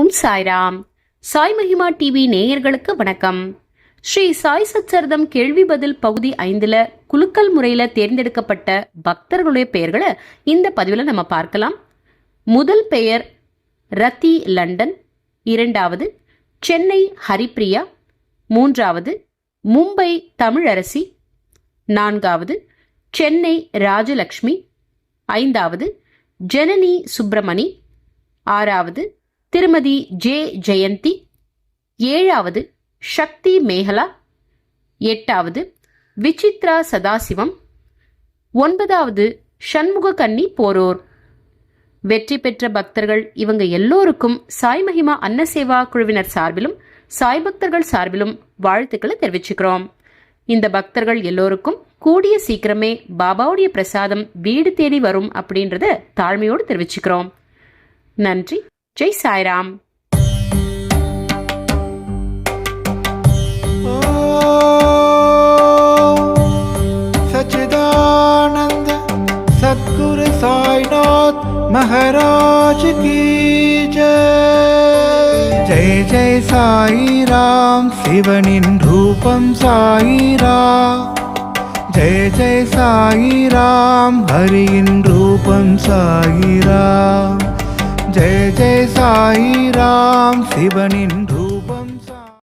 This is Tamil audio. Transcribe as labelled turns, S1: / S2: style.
S1: உம் சாய்ராம். சாய் மகிமா டிவி நேயர்களுக்கு வணக்கம். ஸ்ரீ சாய் சச்சரிதம் கேள்வி பதில் பகுதி ஐந்துல குலுக்கல் முறையில தேர்ந்தெடுக்கப்பட்ட பக்தர்களுடைய பெயர்களை இந்த பதிவில் நம்ம பார்க்கலாம். முதல் பெயர் ரத்தி லண்டன் இரண்டாவது சென்னை ஹரிப்ரியா மூன்றாவது மும்பை தமிழரசி நான்காவது சென்னை ராஜலக்ஷ்மி ஐந்தாவது ஜனனி சுப்பிரமணி ஆறாவது திருமதி ஜே ஜெயந்தி ஏழாவது சக்தி மேகலா எட்டாவது விசித்ரா சதாசிவம் ஒன்பதாவது சண்முக கன்னி போரோர். வெற்றி பெற்ற பக்தர்கள் இவங்க எல்லோருக்கும் சாய் மகிமா அன்னசேவா குழுவினர் சார்பிலும் சாய் பக்தர்கள் சார்பிலும் வாழ்த்துக்களை தெரிவிச்சுக்கிறோம். இந்த பக்தர்கள் எல்லோருக்கும் கூடிய சீக்கிரமே பாபாவுடைய பிரசாதம் வீடு தேடி வரும் அப்படின்றத தாழ்மையோடு தெரிவிச்சுக்கிறோம். நன்றி. ஜெய் சாய்ராம்
S2: सच्चिदानंद सद्गुरु साईनाथ महाराज की जय जय जय साई राम சிவனின் ரூபம் சாயிரா ஜெய ஜெய சாயிராம் ஹரியின் ரூபம் சாயிரா ஜெய ஜெய சாயிராம் சிவனின் ரூபம்